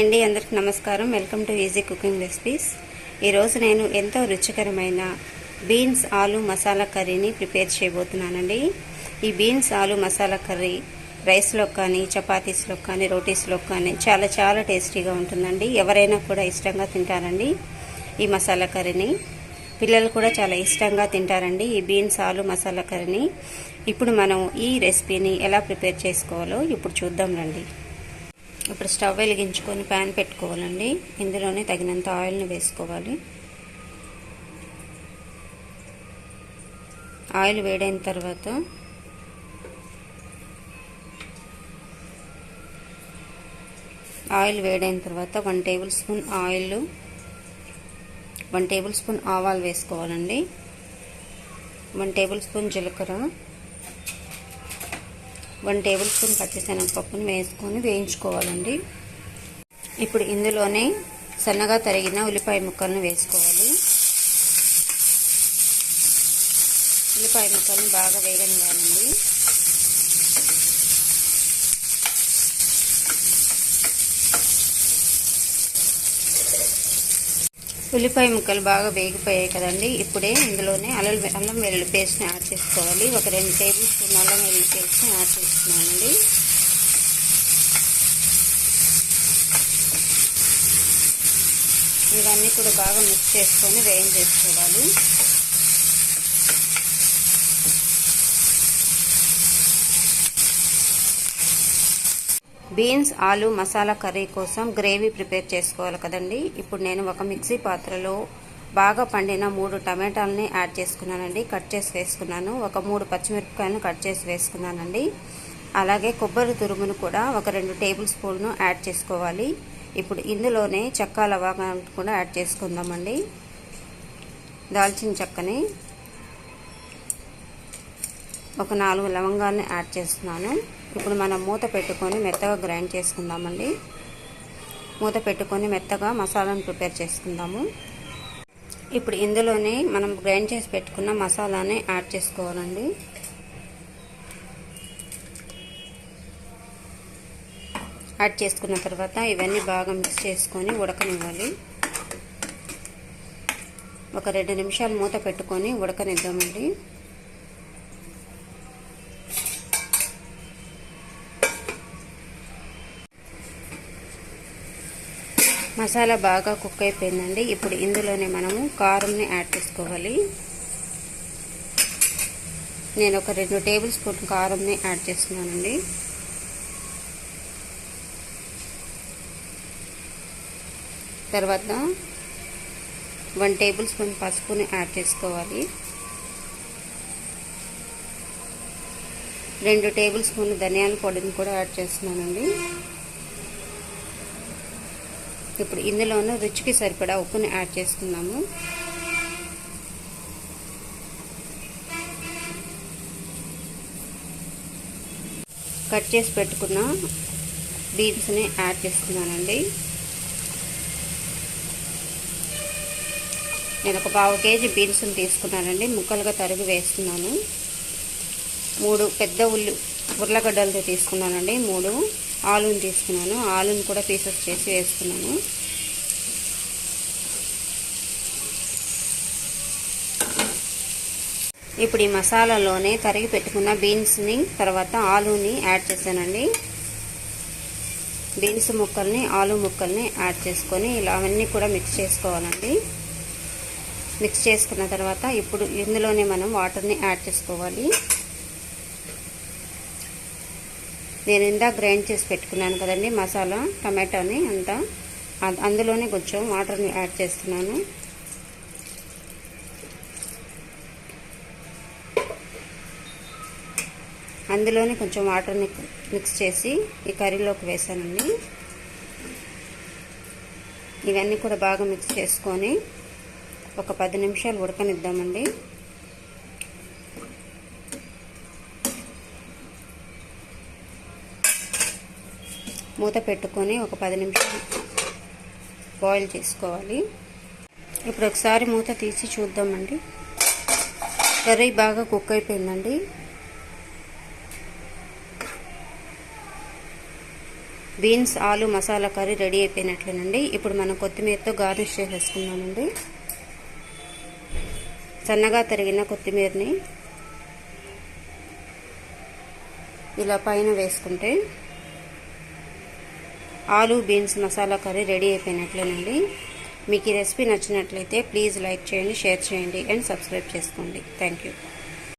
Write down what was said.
Hi అండి అందరికి నమస్కారం. Welcome to easy cooking recipes. ఈరోజు నేను ఎంతో రుచికరమైన బీన్స్ ఆలు మసాలా కర్రీని ప్రిపేర్ చేయబోతున్నానండి. ఈ బీన్స్ ఆలు మసాలా కర్రీ రైస్లో కానీ చపాతీస్లో కానీ రోటీస్లో కానీ చాలా చాలా టేస్టీగా ఉంటుందండి. ఎవరైనా కూడా ఇష్టంగా తింటారండి ఈ మసాలా కర్రీని. పిల్లలు కూడా చాలా ఇష్టంగా తింటారండి ఈ బీన్స్ ఆలు మసాలా కర్రీని. ఇప్పుడు మనం ఈ రెసిపీని ఎలా ప్రిపేర్ చేసుకోవాలో ఇప్పుడు చూద్దాం రండి. ఇప్పుడు స్టవ్ వెలిగించుకొని ప్యాన్ పెట్టుకోవాలండి. ఇందులోనే తగినంత ఆయిల్ని వేసుకోవాలి. ఆయిల్ వేడైన తర్వాత ఆయిల్ వేడైన తర్వాత one tablespoon oil one tablespoon ఆవాలు వేసుకోవాలండి. వన్ టేబుల్ స్పూన్ జీలకర్ర వన్ టేబుల్ స్పూన్ పచ్చిశనగపప్పును వేసుకొని వేయించుకోవాలండి. ఇప్పుడు ఇందులోనే సన్నగా తరిగిన ఉల్లిపాయ ముక్కలను వేసుకోవాలి. ఉల్లిపాయ ముక్కలను బాగా వేగనివ్వాలండి. ఉల్లిపాయ ముక్కలు బాగా వేగిపోయాయి కదండి. ఇప్పుడే ఇందులోనే అల్లం అల్లం వెల్లుల్లి పేస్ట్ని యాడ్ చేసుకోవాలి. ఒక రెండు టేబుల్ స్పూన్ అల్లం వెల్లుల్లి పేస్ట్ని యాడ్ చేస్తున్నానండి ఇవన్నీ కూడా బాగా మిక్స్ చేసుకొని వేయించేసుకోవాలి. బీన్స్ ఆలు మసాలా కర్రీ కోసం గ్రేవీ ప్రిపేర్ చేసుకోవాలి కదండి. ఇప్పుడు నేను ఒక మిక్సీ పాత్రలో బాగా పండిన మూడు టమాటాలని యాడ్ చేసుకున్నానండి. కట్ చేసి వేసుకున్నాను. ఒక మూడు పచ్చిమిరపకాయలను కట్ చేసి వేసుకున్నానండి. అలాగే కొబ్బరి తురుమును కూడా ఒక రెండు టేబుల్ స్పూన్ను యాడ్ చేసుకోవాలి. ఇప్పుడు ఇందులోనే చెక్క లవంగాలు కూడా యాడ్ చేసుకుందామండి. దాల్చిన చెక్కని ఒక నాలుగు లవంగాల్ని యాడ్ చేస్తున్నాను. ఇప్పుడు మనం మూత పెట్టుకొని మెత్తగా గ్రైండ్ చేసుకుందామండి. మూత పెట్టుకొని మెత్తగా మసాలాను ప్రిపేర్ చేసుకుందాము. ఇప్పుడు ఇందులోనే మనం గ్రైండ్ చేసి పెట్టుకున్న మసాలాని యాడ్ చేసుకోవాలండి. యాడ్ చేసుకున్న తర్వాత ఇవన్నీ బాగా మిక్స్ చేసుకొని ఉడకనివ్వాలి. ఒక రెండు నిమిషాలు మూత పెట్టుకొని ఉడకనిద్దామండి. మసాలా బాగా కుక్ అయిపోయిందండి. ఇప్పుడు ఇందులోనే మనము కారంని యాడ్ చేసుకోవాలి. నేను ఒక రెండు టేబుల్ స్పూన్ కారంని యాడ్ చేస్తున్నానండి. తర్వాత వన్ టేబుల్ స్పూన్ పసుపుని యాడ్ చేసుకోవాలి. రెండు టేబుల్ స్పూన్ ధనియాల పొడిని కూడా యాడ్ చేస్తున్నానండి. ఇప్పుడు ఇందులోనూ రుచికి సరిపడా ఉప్పుని యాడ్ చేసుకున్నాము కట్ చేసి పెట్టుకున్న బీన్స్ని యాడ్ చేస్తున్నానండి. నేను ఒక పావు కేజీ బీన్స్ని తీసుకున్నానండి. ముక్కలుగా తరిగి వేస్తున్నాను. మూడు పెద్ద ఉల్లి ఉర్లగడ్డలతో తీసుకున్నానండి. మూడు ఆలూని తీసుకున్నాను. ఆలుని కూడా పీసెస్ చేసి వేసుకున్నాను. ఇప్పుడు ఈ మసాలాలోనే తరిగి పెట్టుకున్న బీన్స్ని తర్వాత ఆలుని యాడ్ చేశానండి. బీన్స్ ముక్కల్ని ఆలు ముక్కల్ని యాడ్ చేసుకొని ఇలా అవన్నీ కూడా మిక్స్ చేసుకోవాలండి. మిక్స్ చేసుకున్న తర్వాత ఇప్పుడు ఇందులోనే మనం వాటర్ని యాడ్ చేసుకోవాలి. నేను ఇందా గ్రైండ్ చేసి పెట్టుకున్నాను కదండి మసాలా టమాటాని అంతా. అందులోనే కొంచెం వాటర్ని యాడ్ చేస్తున్నాను. అందులోనే కొంచెం వాటర్ని మిక్స్ చేసి ఈ కర్రీలోకి వేసానండి. ఇవన్నీ కూడా బాగా మిక్స్ చేసుకొని ఒక పది నిమిషాలు ఉడకనిద్దామండి. మూత పెట్టుకొని ఒక పది నిమిషాలు బాయిల్ చేసుకోవాలి. ఇప్పుడు ఒకసారి మూత తీసి చూద్దామండి. కర్రీ బాగా కుక్ అయిపోయిందండి. Beans aloo masala curry ready అయిపోయినట్లేనండి. ఇప్పుడు మనం కొత్తిమీరతో గార్నిష్ చేసేసుకుందామండి. సన్నగా తరిగిన కొత్తిమీరని ఇలా పైన వేసుకుంటే aloo beans masala curry ready అయిపోయినట్లేనండి. మీకు ఈ రెసిపీ నచ్చినట్లయితే ప్లీజ్ లైక్ చేయండి షేర్ చేయండి అండ్ సబ్స్క్రైబ్ చేసుకోండి. Thank you.